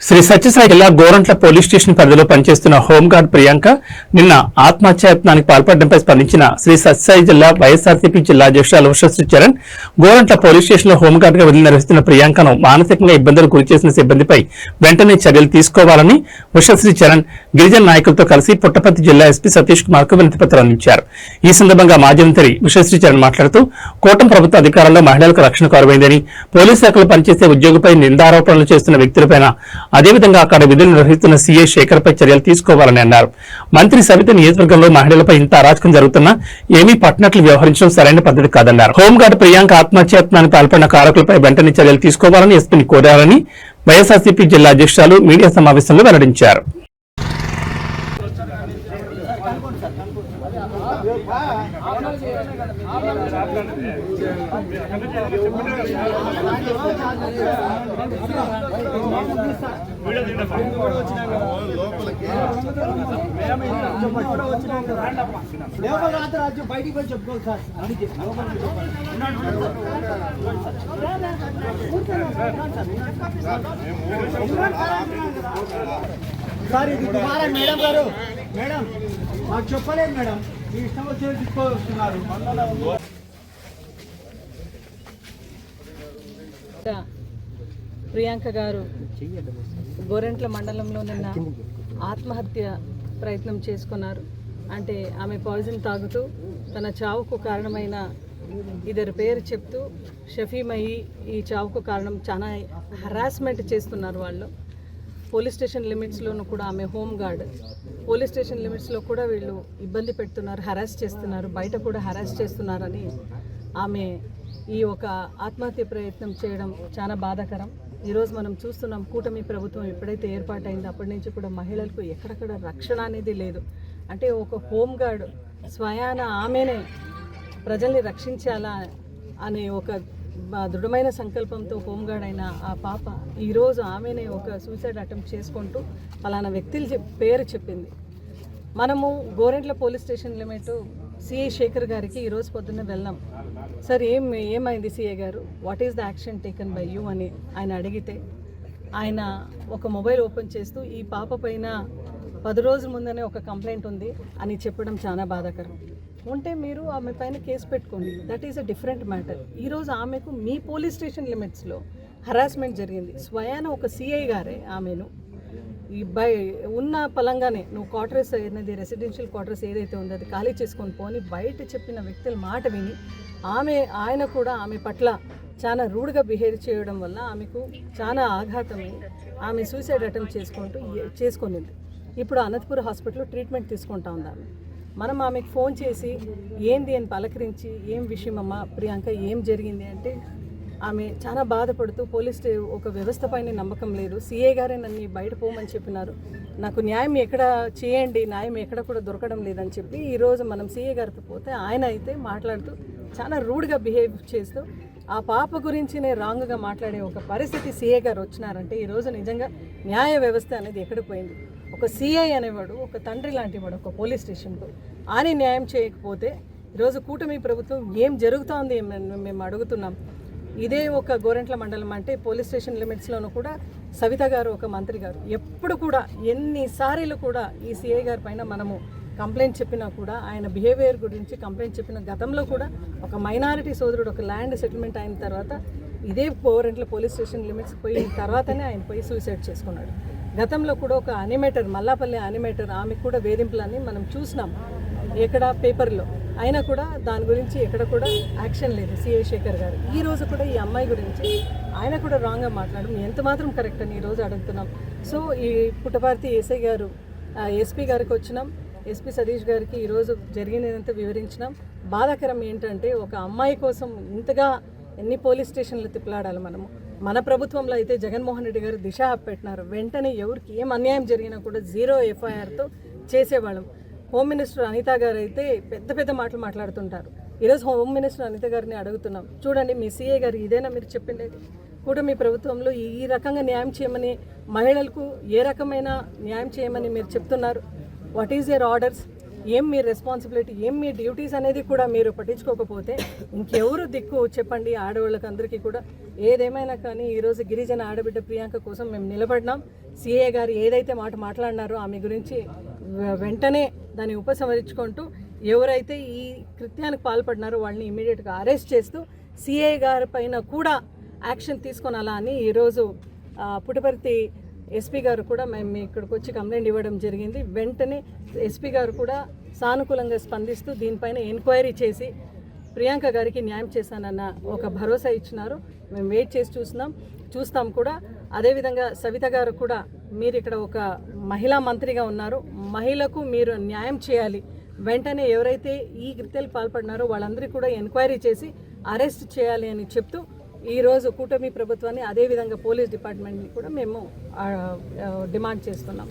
శ్రీ సత్యసాయి జిల్లా Gorantla police station పరిధిలో పనిచేస్తున్న హోంగార్డ్ ప్రియాంక నిన్న ఆత్మహత్యాయత్నానికి పాల్పడడంపై స్పందించిన శ్రీ సత్యసాయి జిల్లా వైఎస్ఆర్సీపీ జిల్లా అధ్యక్షురాలు ఉషశ్రీ చరణ్ గోరంట్ల పోలీస్ స్టేషన్లో హోంగార్డ్గా విధులు నిర్వహిస్తున్న ప్రియాంకను మానసికంగా ఇబ్బందులు గురిచేసిన సిబ్బందిపై వెంటనే చర్యలు తీసుకోవాలని ఉషశ్రీ చరణ్ గిరిజన నాయకులతో కలిసి పుట్టపర్తి జిల్లా ఎస్పీ సతీష్ కుమార్కు వినతిపత్రం అందించారు. ఈ సందర్భంగా మాజీ మంత్రి ఉషశ్రీ చరణ్ మాట్లాడుతూ కూటమి ప్రభుత్వ అధికారంలో మహిళలకు రక్షణ కరువైందని పోలీస్ శాఖలో పనిచేసే ఉద్యోగిపై నిందారోపణలు చేస్తున్న వ్యక్తులపైన అదేవిధంగా అక్కడ విధులు నిర్వహిస్తున్న సీఏ శేఖర్పై చర్యలు తీసుకోవాలని అన్నారు. మంత్రి సవిత నియోజకవర్గంలో మహిళలపై ఇంత అరాచకం జరుగుతున్నా ఏమీ పట్టినట్లు వ్యవహరించడం సరైన పద్ధతి కాదన్నారు. హోంగార్డ్ ప్రియాంక ఆత్మహత్యాత్నాన్ని పాల్పడిన కారకులపై వెంటనే చర్యలు తీసుకోవాలని ఎస్పీని కోరారని వైఎస్ఆర్సీపీ జిల్లా అధ్యక్షురాలు మీడియా సమావేశంలో వెల్లడించారు. రాజ్యం బయటికి పోయి చెప్పుకోవాలి సార్ అందుకే లోపలికి సార్ ఇది దుబారా మేడం గారు మేడం మాకు చెప్పలేదు మేడం. మీ ఇష్టం వచ్చి తీసుకోవస్తున్నారు ప్రియాంక గారు గోరెంట్ల మండలంలో నిన్న ఆత్మహత్య ప్రయత్నం చేసుకున్నారు. అంటే ఆమె పాయిజన్ తాగుతూ తన చావుకు కారణమైన ఇద్దరు పేరు చెప్తూ షఫీమయ్యి ఈ చావుకు కారణం చాలా హరాస్మెంట్ చేస్తున్నారు వాళ్ళు. పోలీస్ స్టేషన్ లిమిట్స్లోనూ కూడా ఆమె హోమ్ గార్డ్. పోలీస్ స్టేషన్ లిమిట్స్లో కూడా వీళ్ళు ఇబ్బంది పెడుతున్నారు హరాస్ చేస్తున్నారు బయట కూడా హరాస్ చేస్తున్నారని ఆమె ఈ ఒక ఆత్మహత్య ప్రయత్నం చేయడం చాలా బాధాకరం. ఈరోజు మనం చూస్తున్నాం కూటమి ప్రభుత్వం ఎప్పుడైతే ఏర్పాటైందో అప్పటి నుంచి కూడా మహిళలకు ఎక్కడక్కడ రక్షణ అనేది లేదు. అంటే ఒక హోంగార్డ్ స్వయాన ఆమెనే ప్రజల్ని రక్షించాలా అనే ఒక దృఢమైన సంకల్పంతో హోంగార్డ్ అయిన ఆ పాప ఈరోజు ఆమెనే ఒక సూసైడ్ అటెంప్ట్ చేసుకుంటూ పలానా వ్యక్తులు చెప్ పేరు చెప్పింది. మనము Gorantla police station limit CI Shekhar గారికి ఈరోజు పొద్దున్న వెళ్ళాం. సార్ ఏం ఏమైంది సిఐ గారు? What is the action taken by you అని ఆయన అడిగితే ఆయన ఒక మొబైల్ ఓపెన్ చేస్తూ ఈ పాప పైన పది రోజుల ముందనే ఒక కంప్లైంట్ ఉంది అని చెప్పడం చాలా బాధాకరం. ఉంటే మీరు ఆమె పైన కేసు పెట్టుకోండి. That is a different matter ఈరోజు ఆమెకు మీ పోలీస్ స్టేషన్ లిమిట్స్లో హరాస్మెంట్ జరిగింది. స్వయాన ఒక సిఐ గారే ఆమెను బై ఉన్న పలంగానే నువ్వు క్వార్టర్స్ అనేది రెసిడెన్షియల్ క్వార్టర్స్ ఏదైతే ఉందో అది ఖాళీ చేసుకొని పోని బయట చెప్పిన వ్యక్తుల మాట విని ఆమె ఆయన కూడా ఆమె పట్ల చాలా రూడ్గా బిహేవ్ చేయడం వల్ల ఆమెకు చాలా ఆఘాతమై ఆమె సూసైడ్ అటెంప్ట్ చేసుకుంటూ చేసుకునింది. ఇప్పుడు అనంతపురం హాస్పిటల్లో ట్రీట్మెంట్ తీసుకుంటా ఉంది ఆమె. మనం ఆమెకు ఫోన్ చేసి ఏంది అని పలకరించి ఏం విషయం అమ్మా ప్రియాంక ఏం జరిగింది అంటే ఆమె చాలా బాధపడుతూ పోలీస్ స్టే ఒక వ్యవస్థ పైన నమ్మకం లేదు. సీఏ గారే నన్ను బయట పోమని చెప్పినారు. నాకు న్యాయం ఎక్కడ చేయండి న్యాయం ఎక్కడ కూడా దొరకడం లేదని చెప్పి ఈరోజు మనం సీఏ గారితో పోతే ఆయన అయితే మాట్లాడుతూ చాలా రూడ్గా బిహేవ్ చేస్తూ ఆ పాప గురించినే రాంగ్గా మాట్లాడే ఒక పరిస్థితి సీఏ గారు వచ్చినారంటే ఈరోజు నిజంగా న్యాయ వ్యవస్థ అనేది ఎక్కడ పోయింది? ఒక సీఐ అనేవాడు ఒక తండ్రి లాంటి వాడు ఒక పోలీస్ స్టేషన్లో ఆయన న్యాయం చేయకపోతే ఈరోజు కూటమి ప్రభుత్వం ఏం జరుగుతోంది మేము అడుగుతున్నాం. ఇదే ఒక గోరెంట్ల మండలం అంటే పోలీస్ స్టేషన్ లిమిట్స్లోనూ కూడా సవిత గారు ఒక మంత్రి గారు. ఎప్పుడు కూడా ఎన్నిసార్లు కూడా ఈ సిఐ గారి పైన మనము కంప్లైంట్ చెప్పినా కూడా ఆయన బిహేవియర్ గురించి కంప్లైంట్ చెప్పిన గతంలో కూడా ఒక మైనారిటీ సోదరుడు ఒక ల్యాండ్ సెటిల్మెంట్ అయిన తర్వాత ఇదే గోరెంట్ల పోలీస్ స్టేషన్ లిమిట్స్ పోయిన తర్వాతనే ఆయన పోయి సూసైడ్ చేసుకున్నాడు. గతంలో కూడా ఒక అనిమేటర్ మల్లాపల్లి అనిమేటర్ ఆమెకు కూడా వేధింపులని మనం చూసినాం. ఎక్కడ? పేపర్లో. అయినా కూడా దాని గురించి ఎక్కడ కూడా యాక్షన్ లేదు సిఐ శేఖర్ గారు. ఈ రోజు కూడా ఈ అమ్మాయి గురించి ఆయన కూడా రాంగ్గా మాట్లాడడం ఎంత మాత్రం కరెక్ట్ అని ఈరోజు అడుగుతున్నాం. సో ఈ పుట్టపార్తి ఎస్ఐ గారు ఎస్పీ గారికి వచ్చినాం. ఎస్పీ సతీష్ గారికి ఈరోజు జరిగినదంతా వివరించినాం. బాధాకరం ఏంటంటే ఒక అమ్మాయి కోసం ఇంతగా ఎన్ని పోలీస్ స్టేషన్లు తిప్పలాడాలి మనము? మన ప్రభుత్వంలో అయితే జగన్మోహన్ రెడ్డి గారు దిశ పెట్టినారు వెంటనే ఎవరికి ఏం అన్యాయం జరిగినా కూడా జీరో ఎఫ్ఐఆర్తో చేసేవాళ్ళం. హోమ్ మినిస్టర్ అనిత గారు అయితే పెద్ద పెద్ద మాటలు మాట్లాడుతుంటారు. ఈరోజు హోమ్ మినిస్టర్ అనిత గారిని అడుగుతున్నాం. చూడండి మీ సీఏ గారు ఇదేనా మీరు చెప్పిండేది? కూడా మీ ప్రభుత్వంలో ఈ రకంగా న్యాయం చేయమని మహిళలకు ఏ రకమైన న్యాయం చేయమని మీరు చెప్తున్నారు? వాట్ ఈజ్ యర్ ఆర్డర్స్ ఏం మీ రెస్పాన్సిబిలిటీ ఏం మీ డ్యూటీస్ అనేది కూడా మీరు పట్టించుకోకపోతే ఇంకెవరు దిక్కు చెప్పండి ఆడవాళ్ళకి అందరికీ కూడా. ఏదేమైనా కానీ ఈరోజు గిరిజన ఆడబిడ్డ ప్రియాంక కోసం మేము నిలబడినాం. సిఏ గారు ఏదైతే మాట మాట్లాడినారో ఆమె గురించి వెంటనే దాన్ని ఉపసంహరించుకుంటూ ఎవరైతే ఈ కృత్యానికి పాల్పడినారో వాళ్ళని ఇమీడియట్గా అరెస్ట్ చేస్తూ సిఐ గారి పైన కూడా యాక్షన్ తీసుకొనాలా అని ఈరోజు పుట్టపర్తి ఎస్పీ గారు కూడా మేము ఇక్కడికి వచ్చి కంప్లైంట్ ఇవ్వడం జరిగింది. వెంటనే ఎస్పీ గారు కూడా సానుకూలంగా స్పందిస్తూ దీనిపైన ఎంక్వైరీ చేసి ప్రియాంక గారికి న్యాయం చేశానన్న ఒక భరోసా ఇచ్చినారు. మేము వెయిట్ చేసి చూస్తున్నాం. చూస్తాం కూడా. అదేవిధంగా సవిత గారు కూడా మీరు ఇక్కడ ఒక మహిళా మంత్రిగా ఉన్నారు. మహిళకు మీరు న్యాయం చేయాలి. వెంటనే ఎవరైతే ఈ కృత్యాలు పాల్పడినారో వాళ్ళందరికీ కూడా ఎంక్వైరీ చేసి అరెస్ట్ చేయాలి అని చెప్తూ ఈరోజు కూటమి ప్రభుత్వాన్ని అదేవిధంగా పోలీస్ డిపార్ట్మెంట్ని కూడా మేము డిమాండ్ చేస్తున్నాం.